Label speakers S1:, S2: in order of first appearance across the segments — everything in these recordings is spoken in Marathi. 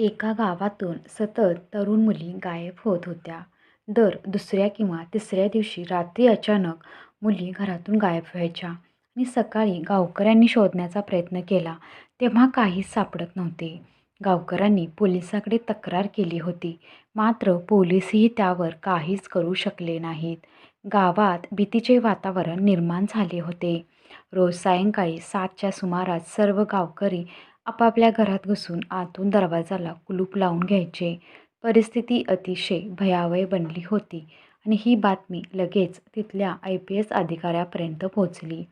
S1: एका गावातून सतत तरुण मुली गायब होत होत्या. दर दुसऱ्या किंवा तिसऱ्या दिवशी रात्री अचानक मुली घरातून गायब व्हायच्या आणि सकाळी गावकऱ्यांनी शोधण्याचा प्रयत्न केला तेव्हा काहीच सापडत नव्हते. गावकऱ्यांनी पोलिसाकडे तक्रार केली होती, मात्र पोलीसही त्यावर काहीच करू शकले नाहीत. गावात भीतीचे वातावरण निर्माण झाले होते. रोज सायंकाळी सातच्या सुमारास सर्व गावकरी आपापल्या घरात घुसून आतून दरवाजाला कुलूप लावून घ्यायचे. परिस्थिती अतिशय भयावह बनली होती आणि ही बातमी लगेच तिथल्या आय पी एस अधिकाऱ्यापर्यंत पोहोचली.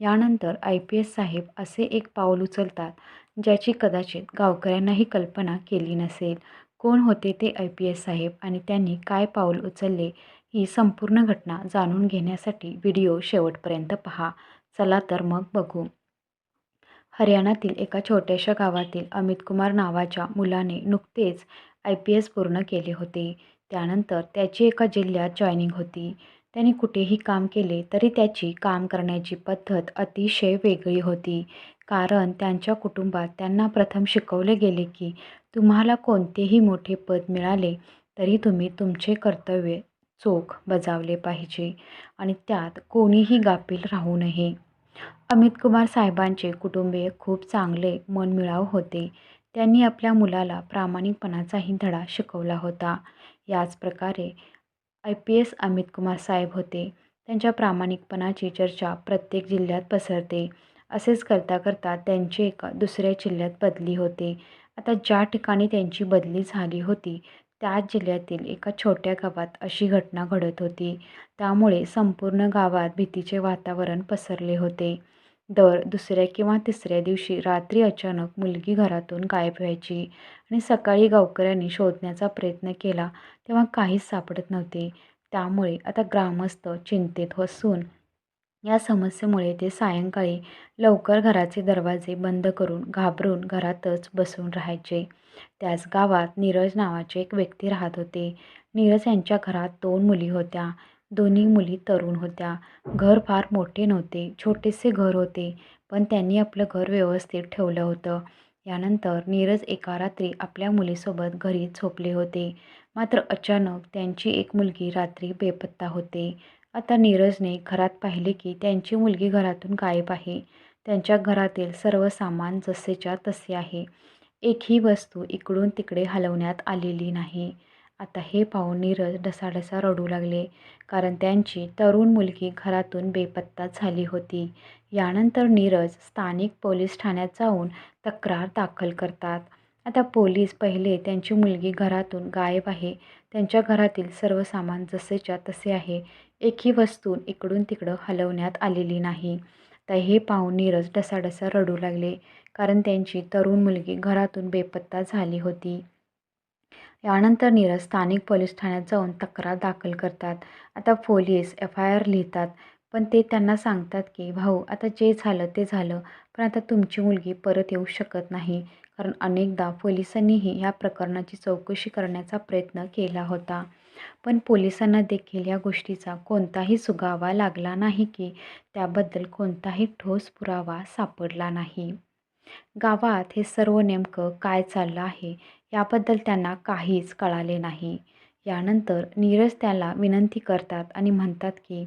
S1: यानंतर आय पी एस साहेब असे एक पाऊल उचलतात, ज्याची कदाचित गावकऱ्यांनाही कल्पना केली नसेल. कोण होते ते आय पी एस साहेब आणि त्यांनी काय पाऊल उचलले, ही संपूर्ण घटना जाणून घेण्यासाठी व्हिडिओ शेवटपर्यंत पहा. चला तर मग बघू. हरियाणातील एका छोट्याशा गावातील अमितकुमार नावाच्या मुलाने नुकतेच आय पी एस पूर्ण केले होते. त्यानंतर त्याची एका जिल्ह्यात जॉईनिंग होती. त्याने कुठेही काम केले तरी त्याची काम करण्याची पद्धत अतिशय वेगळी होती. कारण त्यांच्या कुटुंबात त्यांना प्रथम शिकवले गेले की तुम्हाला कोणतेही मोठे पद मिळाले तरी तुम्ही तुमचे कर्तव्य चोख बजावले पाहिजे आणि त्यात कोणीही गाफील राहू नये. अमितकुमार साहेबांचे कुटुंबीय खूप चांगले मनमिळाऊ होते. त्यांनी आपल्या मुलाला प्रामाणिकपणाचाही धडा शिकवला होता. याच प्रकारे आय पी एस अमितकुमार साहेब होते. त्यांच्या प्रामाणिकपणाची चर्चा प्रत्येक जिल्ह्यात पसरते. असेच करता करता त्यांची एका दुसऱ्या जिल्ह्यात बदली होते. आता ज्या ठिकाणी त्यांची बदली झाली होती त्याच जिल्ह्यातील एका छोट्या गावात अशी घटना घडत होती. त्यामुळे संपूर्ण गावात भीतीचे वातावरण पसरले होते. दर दुसऱ्या किंवा तिसऱ्या दिवशी रात्री अचानक मुलगी घरातून गायब व्हायची आणि सकाळी गावकऱ्यांनी शोधण्याचा प्रयत्न केला तेव्हा काहीच सापडत नव्हते. त्यामुळे आता ग्रामस्थ चिंतेत असून या समस्येमुळे ते सायंकाळी लवकर घराचे दरवाजे बंद करून घाबरून घरातच बसून राहायचे. त्याच गावात नीरज नावाचे एक व्यक्ती राहत होते. नीरज यांच्या घरात दोन मुली होत्या. दोन्ही मुली तरुण होत्या. घर फार मोठे नव्हते. छोटेसे घर होते, पण त्यांनी आपलं घर व्यवस्थित ठेवलं होतं. यानंतर नीरज एका रात्री आपल्या मुलीसोबत घरी झोपले होते. मात्र अचानक त्यांची एक मुलगी रात्री बेपत्ता होते. आता नीरजने घरात पाहिले की त्यांची मुलगी घरातून गायब आहे. त्यांच्या घरातील सर्व सामान जसेच्या तसे आहे. एकही वस्तू इकडून तिकडे हलवण्यात आलेली नाही. आता हे पाहून नीरज ढसाढसा रडू लागले, कारण त्यांची तरुण मुलगी घरातून बेपत्ता झाली होती. यानंतर नीरज स्थानिक पोलीस ठाण्यात जाऊन तक्रार दाखल करतात. आता पोलीस पहिले त्यांची मुलगी घरातून गायब आहे. त्यांच्या घरातील सर्व सामान जसेच्या तसे आहे. एकही वस्तू इकडून तिकडं हलवण्यात आलेली नाही. तर हे पाहून नीरज डसाडसा रडू लागले, कारण त्यांची तरुण मुलगी घरातून बेपत्ता झाली होती. यानंतर नीरज स्थानिक पोलीस ठाण्यात जाऊन तक्रार दाखल करतात. आता पोलीस आर लिहितात, पण ते त्यांना सांगतात की भाऊ आता जे झालं ते झालं, पण आता तुमची मुलगी परत येऊ शकत नाही. कारण अनेकदा पोलिसांनीही या प्रकरणाची चौकशी करण्याचा प्रयत्न केला होता, पण पोलिसांना देखील या गोष्टीचा कोणताही सुगावा लागला नाही की त्याबद्दल कोणताही ठोस पुरावा सापडला नाही. गावात हे सर्व नेमकं काय चाललं आहे याबद्दल त्यांना काहीच कळाले नाही. यानंतर नीरज त्याला विनंती करतात आणि म्हणतात की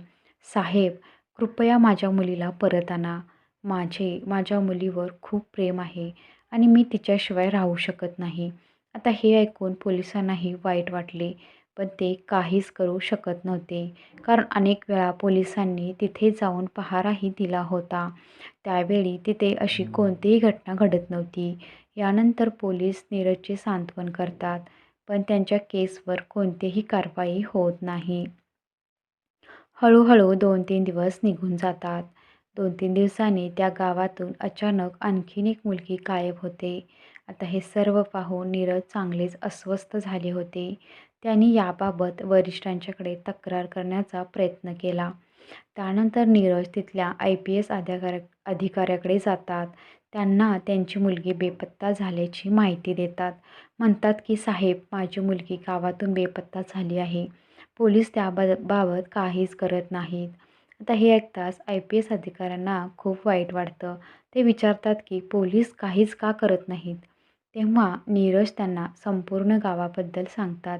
S1: साहेब कृपया माझ्या मुलीला परत आणा. माझे माझ्या मुलीवर खूप प्रेम आहे आणि मी तिच्याशिवाय राहू शकत नाही. आता हे ऐकून पोलिसांनाही वाईट वाटले, पण ते काहीच करू शकत नव्हते. कारण अनेक वेळा पोलिसांनी तिथे जाऊन पहाराही दिला होता. त्यावेळी तिथे अशी कोणतीही घटना घडत नव्हती. यानंतर पोलीस नीरजचे सांत्वन करतात, पण त्यांच्या केसवर कोणतीही कारवाई होत नाही. हळूहळू दोन तीन दिवस निघून जातात. दोन तीन दिवसांनी त्या गावातून अचानक आणखीन एक मुलगी गायब होते. आता हे सर्व पाहून नीरज चांगलेच अस्वस्थ झाले होते. त्यांनी याबाबत वरिष्ठांच्याकडे तक्रार करण्याचा प्रयत्न केला. त्यानंतर नीरज तिथल्या आय पी एस अधिकाऱ्या अधिकाऱ्याकडे जातात. त्यांना त्यांची मुलगी बेपत्ता झाल्याची माहिती देतात. म्हणतात की साहेब माझी मुलगी गावातून बेपत्ता झाली आहे. पोलीस त्याबाबत काहीच करत नाहीत. आता हे ऐकताच एस अधिकाऱ्यांना खूप वाईट वाटतं. ते विचारतात की पोलीस काहीच का करत नाहीत? तेव्हा नीरज त्यांना संपूर्ण गावाबद्दल सांगतात.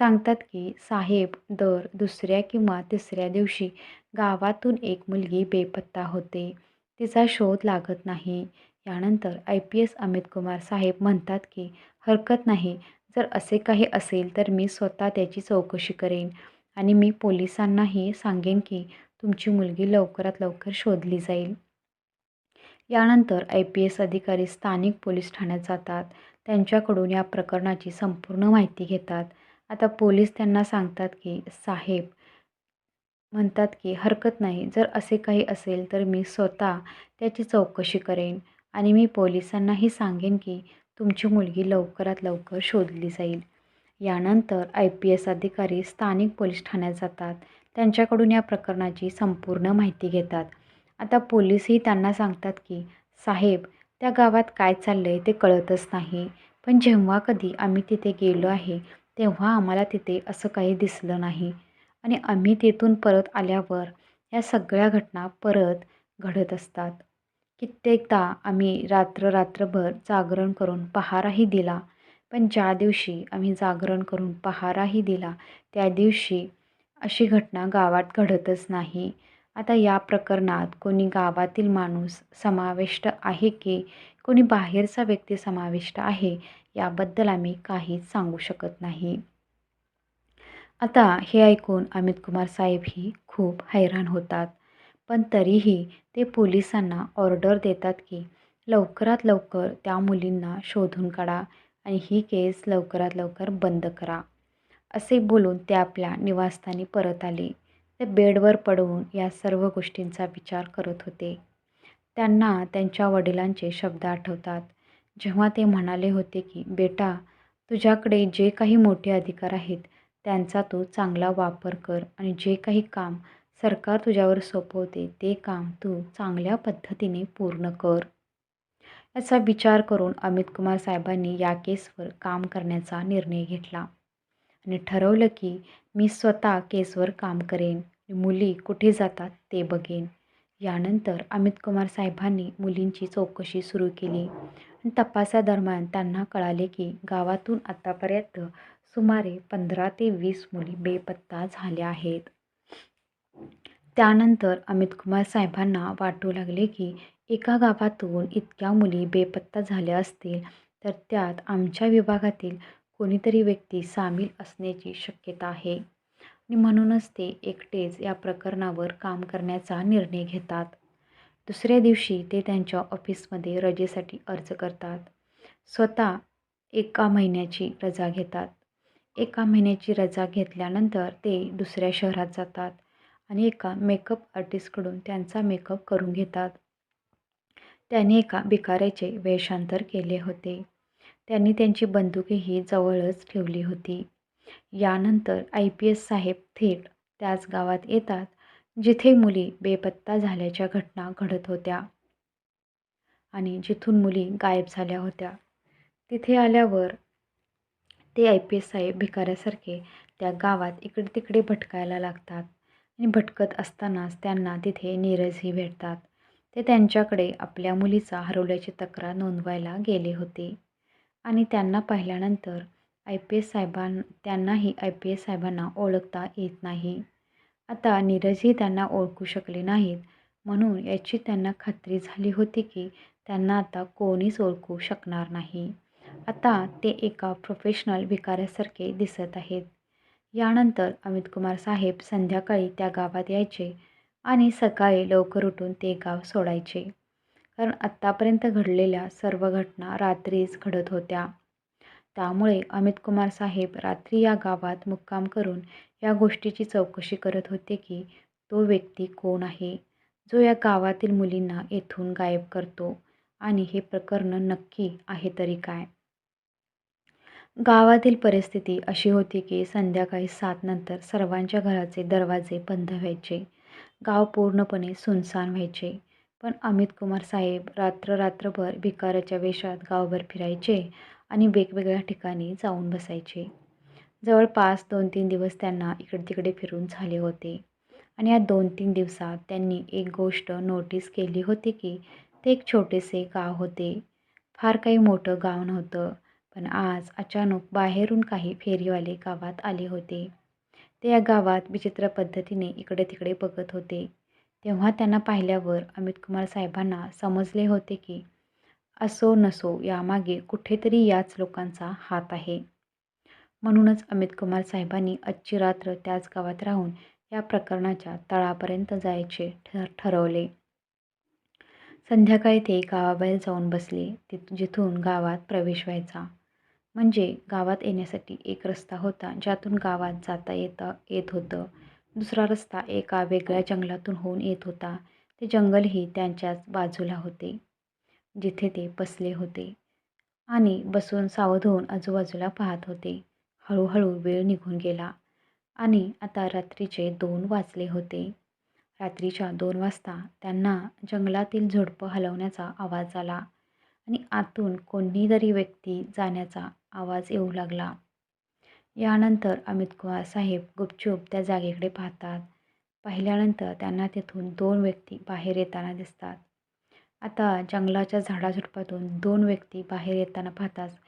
S1: सांगतात की साहेब दर दुसऱ्या किंवा तिसऱ्या दिवशी गावातून एक मुलगी बेपत्ता होते. तिचा शोध लागत नाही. यानंतर I P S Amit Kumar साहेब म्हणतात की हरकत नाही. जर असे काही असेल तर मी स्वतः त्याची चौकशी करेन आणि मी पोलिसांनाही सांगेन की तुमची मुलगी लवकरात लवकर शोधली जाईल. यानंतर आय पी एस अधिकारी स्थानिक पोलीस ठाण्यात जातात. त्यांच्याकडून या प्रकरणाची संपूर्ण माहिती घेतात. आता पोलीस त्यांना सांगतात की साहेब म्हणतात की हरकत नाही. जर असे काही असेल तर मी स्वतः त्याची चौकशी करेन आणि मी पोलिसांनाही सांगेन की तुमची मुलगी लवकरात लवकर शोधली जाईल. यानंतर आय पी एस अधिकारी स्थानिक पोलीस ठाण्यात जातात. त्यांच्याकडून या प्रकरणाची संपूर्ण माहिती घेतात. आता पोलीसही त्यांना सांगतात की साहेब त्या गावात काय चाललं आहे ते कळतच नाही. पण जेव्हा कधी आम्ही तिथे गेलो आहे तेव्हा आम्हाला तिथे असं काही दिसलं नाही. आणि आम्ही तिथून परत आल्यावर या सगळ्या घटना परत घडत असतात. कित्येकदा आम्ही रात्र रात्रभर जागरण करून पहाराही दिला. पण ज्या दिवशी आम्ही जागरण करून पहाराही दिला त्या दिवशी अशी घटना गावात घडतच नाही. आता या प्रकरणात कोणी गावातील माणूस समाविष्ट आहे की कोणी बाहेरचा व्यक्ती समाविष्ट आहे याबद्दल आम्ही काहीच सांगू शकत नाही. आता हे ऐकून अमित कुमार साहेबही खूप हैराण होतात. पण तरीही ते पोलिसांना ऑर्डर देतात की लवकरात लवकर त्या मुलींना शोधून काढा आणि ही केस लवकरात लवकर बंद करा असे बोलून ते आपल्या निवासस्थानी परत आले. ते बेडवर पडून या सर्व गोष्टींचा विचार करत होते. त्यांना त्यांच्या वडिलांचे शब्द आठवतात. जेव्हा ते म्हणाले होते की बेटा तुझ्याकडे जे काही मोठे अधिकार आहेत त्यांचा तू चांगला वापर कर आणि जे काही काम सरकार तुझ्यावर सोपवते ते काम तू चांगल्या पद्धतीने पूर्ण कर. याचा विचार करून अमित कुमार साहेबांनी या केसवर काम करण्याचा निर्णय घेतला आणि ठरवलं की मी स्वतः केसवर काम करेन. मुली कुठे जातात ते बघेन. यानंतर अमित कुमार साहेबांनी मुलींची चौकशी सुरू केली. आणि तपासादरम्यान त्यांना कळाले की गावातून आतापर्यंत सुमारे पंधरा ते वीस मुली बेपत्ता झाल्या आहेत. त्यानंतर अमित कुमार साहेबांना वाटू लागले की एका गावातून इतक्या मुली बेपत्ता झाल्या असतील तर त्यात आमच्या विभागातील कोणीतरी व्यक्ती सामील असण्याची शक्यता आहे. आणि म्हणूनच ते एकटेच या प्रकरणावर काम करण्याचा निर्णय घेतात. दुसऱ्या दिवशी ते त्यांच्या ऑफिसमध्ये रजेसाठी अर्ज करतात. स्वतः एका महिन्याची रजा घेतात. एका महिन्याची रजा घेतल्यानंतर ते दुसऱ्या शहरात जातात आणि एका मेकअप आर्टिस्टकडून त्यांचा मेकअप करून घेतात. त्याने एका भिकाऱ्याचे वेषांतर केले होते. त्यांनी त्यांची बंदुकीही जवळच ठेवली होती. यानंतर आय पी एस साहेब थेट त्याच गावात येतात जिथे मुली बेपत्ता झाल्याच्या घटना घडत होत्या आणि जिथून मुली गायब झाल्या होत्या. तिथे आल्यावर ते आय पी एस साहेब भिकाऱ्यासारखे त्या गावात इकडे तिकडे भटकायला लागतात आणि भटकत असतानाच त्यांना तिथे नीरजही भेटतात. ते त्यांच्याकडे आपल्या मुलीचा हरवल्याची तक्रार नोंदवायला गेले होते. आणि त्यांना पाहिल्यानंतर आय पी एस साहेबां त्यांनाही आय पी एस साहेबांना ओळखता येत नाही. आता नीरजही त्यांना ओळखू शकले नाहीत. म्हणून याची त्यांना खात्री झाली होती की त्यांना आता कोणीच ओळखू शकणार नाही. आता ते एका प्रोफेशनल भिकाऱ्यासारखे दिसत आहेत. यानंतर अमित कुमार साहेब संध्याकाळी त्या गावात यायचे आणि सकाळी लवकर उठून ते गाव सोडायचे. कारण आत्तापर्यंत घडलेल्या सर्व घटना रात्रीच घडत होत्या. त्यामुळे अमित कुमार साहेब रात्री या गावात मुक्काम करून या गोष्टीची चौकशी करत होते की तो व्यक्ती कोण आहे जो या गावातील मुलींना येथून गायब करतो आणि हे प्रकरण नक्की आहे तरी काय? गावातील परिस्थिती अशी होती की संध्याकाळी सातनंतर सर्वांच्या घराचे दरवाजे बंद व्हायचे. गाव पूर्णपणे सुनसान व्हायचे. पण अमित कुमार साहेब रात्र रात्रभर भिकाऱ्याच्या वेशात गावभर फिरायचे आणि वेगवेगळ्या ठिकाणी जाऊन बसायचे. जवळपास दोन तीन दिवस त्यांना इकडे तिकडे फिरून झाले होते. आणि या दोन तीन दिवसात त्यांनी एक गोष्ट नोटीस केली होती की ते एक छोटेसे गाव होते. फार काही मोठं गाव नव्हतं पण आज अचानक बाहेरून काही फेरीवाले गावात आले होते. ते या गावात विचित्र पद्धतीने इकडे तिकडे बघत होते. तेव्हा त्यांना पाहिल्यावर अमितकुमार साहेबांना समजले होते की असो नसो यामागे कुठेतरी याच लोकांचा हात आहे. म्हणूनच अमितकुमार साहेबांनी आजची रात्र त्याच गावात राहून या प्रकरणाच्या तळापर्यंत जायचे ठर ठरवले. संध्याकाळी ते गावाबाहेर जाऊन बसले तिथ जिथून गावात प्रवेश व्हायचा. म्हणजे गावात येण्यासाठी एक रस्ता होता ज्यातून गावात जाता येता येत होतं. दुसरा रस्ता एका वेगळ्या जंगलातून होऊन येत होता. ते जंगलही त्यांच्याच बाजूला होते जिथे ते बसले होते आणि बसून सावध होऊन आजूबाजूला पाहत होते. हळूहळू वेळ निघून गेला आणि आता रात्रीचे दोन वाजले होते. रात्रीच्या दोन वाजता त्यांना जंगलातील झुडपं हलवण्याचा आवाज आला आणि आतून कोणीतरी व्यक्ती जाण्याचा आवाज येऊ लागला. यानंतर अमित कुमार साहेब गुपचूप त्या जागेकडे पाहतात. पाहिल्यानंतर त्यांना तिथून दोन व्यक्ती बाहेर येताना दिसतात. आता जंगलाच्या झाडाझुडपातून दोन व्यक्ती बाहेर येताना पाहताच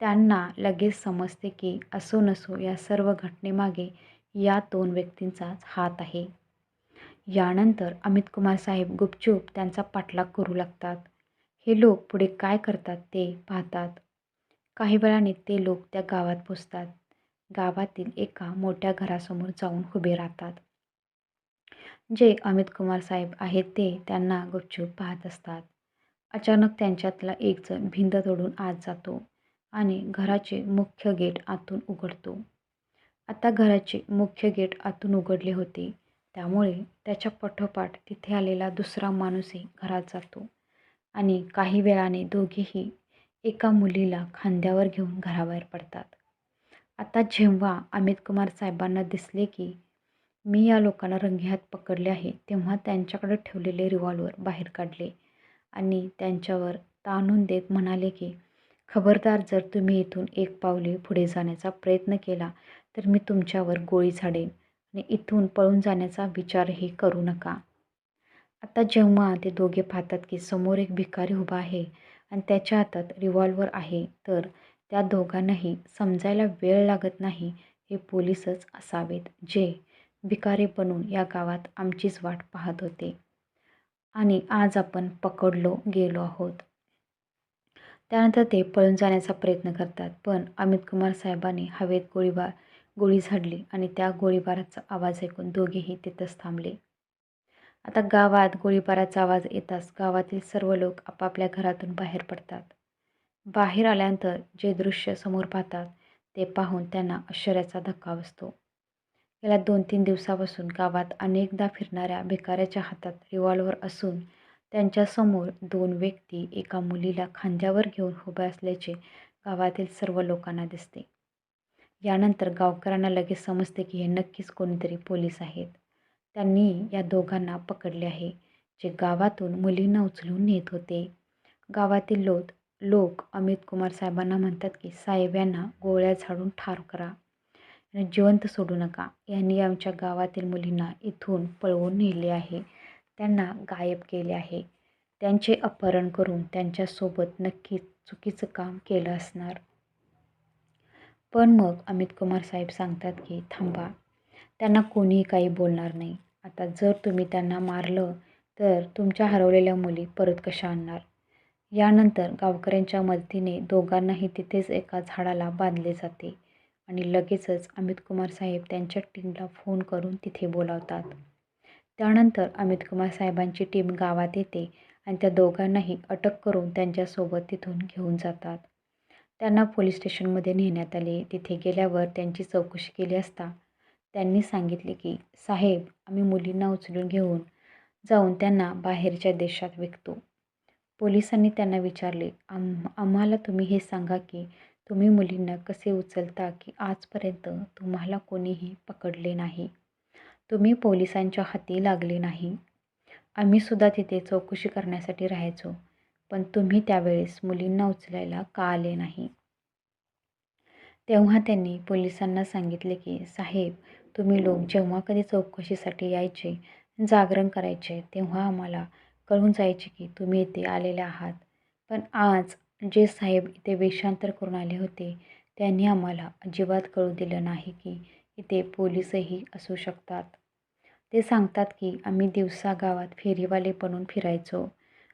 S1: त्यांना लगेच समजते की असो नसो या सर्व घटनेमागे या दोन व्यक्तींचाच हात आहे. यानंतर अमित कुमार साहेब गुपचूप त्यांचा पाठलाग करू लागतात. हे लोक पुढे काय करतात ते पाहतात. काही वेळाने ते लोक त्या गावात पोचतात. गावातील एका मोठ्या घरासमोर जाऊन उभे राहतात. जे अमित कुमार साहेब आहेत ते त्यांना गुपचूप पाहत असतात. अचानक त्यांच्यातला एक जण भिंत तोडून आत जातो आणि घराचे मुख्य गेट आतून उघडतो. आता घराचे मुख्य गेट आतून उघडले होते. त्यामुळे त्याच्या पाठोपाठ तिथे आलेला दुसरा माणूसही घरात जातो आणि काही वेळाने दोघेही एका मुलीला खांद्यावर घेऊन घराबाहेर पडतात. आता जेव्हा अमित कुमार साहेबांना दिसले की मी या लोकांना रंगेहात पकडले आहे तेव्हा त्यांच्याकडे ठेवलेले रिव्हॉल्वर बाहेर काढले आणि त्यांच्यावर ताणून देत म्हणाले की खबरदार जर तुम्ही इथून एक पावले पुढे जाण्याचा प्रयत्न केला तर मी तुमच्यावर गोळी झाडेन आणि इथून पळून जाण्याचा विचारही करू नका. आता जेव्हा ते दोघे पाहतात की समोर एक भिकारी उभा आहे आणि त्याच्या हातात रिव्हॉल्वर आहे तर त्या दोघांनाही समजायला वेळ लागत नाही हे पोलीसच असावेत. जे भिकारी बनून या गावात आमचीच वाट पाहत होते. आणि आज आपण पकडलो गेलो आहोत. त्यानंतर ते पळून जाण्याचा प्रयत्न करतात पण अमित कुमार साहेबांनी हवेत गोळीबार गोळी झाडली आणि त्या गोळीबाराचा आवाज ऐकून दोघेही तिथंच थांबले. आता गावात गोळीबाराचा आवाज येताच गावातील सर्व लोक आपापल्या घरातून बाहेर पडतात. बाहेर आल्यानंतर जे दृश्य समोर पाहतात ते पाहून त्यांना आश्चर्याचा धक्का बसतो. गेल्या दोन तीन दिवसापासून गावात अनेकदा फिरणाऱ्या भिकाऱ्याच्या हातात रिव्हॉल्वर असून त्यांच्यासमोर दोन व्यक्ती एका मुलीला खांद्यावर घेऊन उभे असल्याचे गावातील सर्व लोकांना दिसते. यानंतर गावकऱ्यांना लगेच समजते की हे नक्कीच कोणीतरी पोलीस आहेत. त्यांनी या दोघांना पकडले आहे जे गावातून मुलींना उचलून नेत होते. गावातील लोक लोक अमित कुमार साहेबांना म्हणतात की साहेब यांना गोळ्या झाडून ठार करा जिवंत सोडू नका. यांनी आमच्या गावातील मुलींना इथून पळवून नेले आहे. त्यांना गायब केले आहे. त्यांचे अपहरण करून त्यांच्यासोबत नक्कीच चुकीचं काम केलं असणार. पण मग अमित कुमार साहेब सांगतात की थांबा. त्यांना कोणीही काही बोलणार नाही. आता जर तुम्ही त्यांना मारलं तर तुमच्या हरवलेल्या मुली परत कशा आणणार? यानंतर गावकऱ्यांच्या मदतीने दोघांनाही तिथेच एका झाडाला बांधले जाते आणि लगेचच अमित कुमार साहेब त्यांच्या टीमला फोन करून तिथे बोलावतात. त्यानंतर अमित कुमार साहेबांची टीम गावात येते आणि त्या दोघांनाही अटक करून त्यांच्यासोबत तिथून घेऊन जातात. त्यांना पोलीस स्टेशनमध्ये नेण्यात आले. तिथे गेल्यावर त्यांची चौकशी केली असता त्यांनी सांगितले की साहेब आम्ही मुलींना उचलून घेऊन जाऊन त्यांना बाहेरच्या देशात विकतो. पोलिसांनी त्यांना विचारले आम आम्हाला तुम्ही हे सांगा की तुम्ही मुलींना कसे उचलता की आजपर्यंत तुम्हाला कोणीही पकडले नाही? तुम्ही पोलिसांच्या हाती लागले नाही? आम्हीसुद्धा तिथे चौकशी करण्यासाठी राहायचो पण तुम्ही त्यावेळेस मुलींना उचलायला का आले नाही? तेव्हा त्यांनी पोलिसांना सांगितले की साहेब तुम्ही लोक जेव्हा कधी चौकशीसाठी यायचे जागरण करायचे तेव्हा आम्हाला कळून जायचे की तुम्ही इथे आलेले आहात. पण आज जे साहेब इथे वेषांतर करून आले होते त्यांनी आम्हाला अजिबात कळू दिलं नाही की इथे पोलीसही असू शकतात. ते सांगतात की आम्ही दिवसा गावात फेरीवाले बनून फिरायचो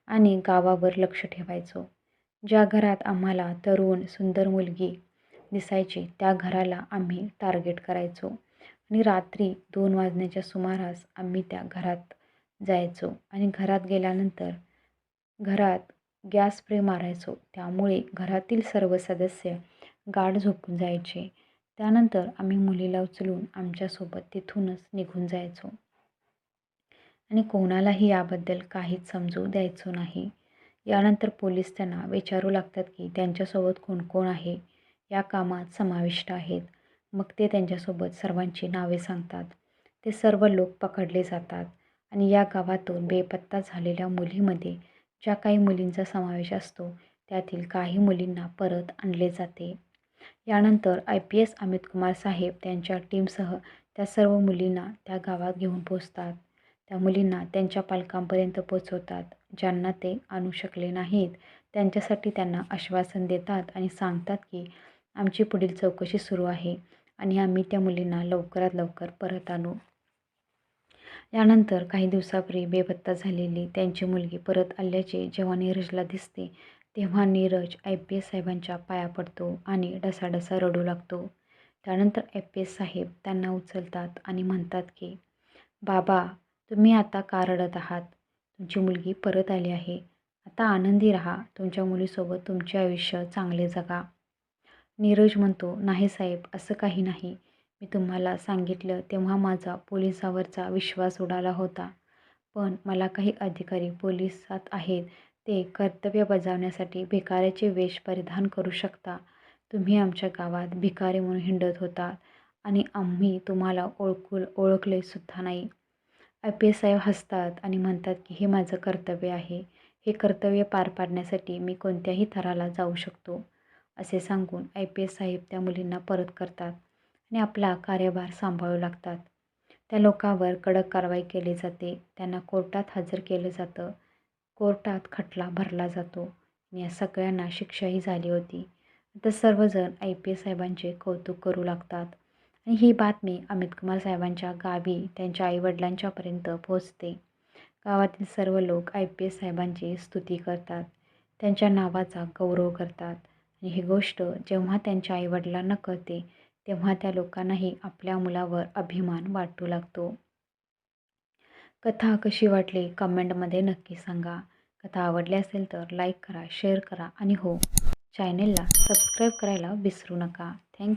S1: आणि गावावर लक्ष ठेवायचो. ज्या घरात आम्हाला तरुण सुंदर मुलगी दिसायची त्या घराला आम्ही टार्गेट करायचो आणि रात्री दोन वाजण्याच्या सुमारास आम्ही त्या घरात जायचो आणि घरात गेल्यानंतर घरात गॅस स्प्रे मारायचो. त्यामुळे घरातील सर्व सदस्य गाढ झोपून जायचे. त्यानंतर आम्ही मुलीला उचलून आमच्यासोबत तिथूनच निघून जायचो. आणि कोणालाही याबद्दल काहीच समजू द्यायचो नाही. यानंतर पोलीस त्यांना विचारू लागतात की त्यांच्यासोबत कोण कोण आहे? या कामात समाविष्ट आहेत. मग ते त्यांच्यासोबत सर्वांची नावे सांगतात. ते सर्व लोक पकडले जातात. आणि या गावातून बेपत्ता झालेल्या मुलीमध्ये ज्या काही मुलींचा समावेश असतो त्यातील काही मुलींना परत आणले जाते. यानंतर I P S Amit Kumar साहेब त्यांच्या टीमसह त्या सर्व मुलींना त्या गावात घेऊन पोचतात त्या मुलींना त्यांच्या पालकांपर्यंत पोचवतात ज्यांना ते आणू शकले नाहीत. त्यांच्यासाठी त्यांना आश्वासन देतात आणि सांगतात की आमची पुढील चौकशी सुरू आहे आणि आम्ही त्या मुलींना लवकरात लवकर परत आणू. यानंतर काही दिवसापूर्वी बेपत्ता झालेली त्यांची मुलगी परत आल्याचे जेव्हा नीरजला दिसते तेव्हा नीरज आय पी एस साहेबांच्या पाया पडतो आणि डसाडसा रडू लागतो. त्यानंतर आय पी एस साहेब त्यांना उचलतात आणि म्हणतात की बाबा तुम्ही आता का रडत आहात? तुमची मुलगी परत आली आहे. आता आनंदी राहा. तुमच्या मुलीसोबत तुमचे आयुष्य चांगले जगा. नीरज म्हणतो नाही साहेब असं काही नाही. मी तुम्हाला सांगितलं तेव्हा माझा पोलिसावरचा विश्वास उडाला होता. पण मला काही अधिकारी पोलिसात आहेत ते कर्तव्य बजावण्यासाठी भिकाऱ्याचे वेश परिधान करू शकता. तुम्ही आमच्या गावात भिकारी म्हणून हिंडत होता आणि आम्ही तुम्हाला ओळखू ओळखले सुद्धा नाही. आय पी एस साहेब हसतात आणि म्हणतात की हे माझं कर्तव्य आहे. हे कर्तव्य पार पाडण्यासाठी मी कोणत्याही थराला जाऊ शकतो असे सांगून आय पी एस साहेब त्या मुलींना परत करतात. आणि आपला कार्यभार सांभाळू लागतात. त्या लोकांवर कडक कारवाई केली जाते. त्यांना कोर्टात हजर केलं जातं. कोर्टात खटला भरला जातो. या सगळ्यांना शिक्षाही झाली होती. आता सर्वजण आय पी एस साहेबांचे कौतुक करू लागतात. आणि ही बातमी अमित कुमार साहेबांच्या गावी त्यांच्या आईवडिलांच्यापर्यंत पोहोचते. गावातील सर्व लोक आय पी एस साहेबांची स्तुती करतात. त्यांच्या नावाचा गौरव करतात. आणि ही गोष्ट जेव्हा त्यांच्या आईवडिलांना कळते तेव्हा त्या लोकांनाही आपल्या मुलावर अभिमान वाटू लागतो. कथा कशी वाटली कमेंटमध्ये नक्की सांगा. कथा आवडली असेल तर लाईक करा शेअर करा आणि हो चॅनेलला सबस्क्राईब करायला विसरू नका. थँक्यू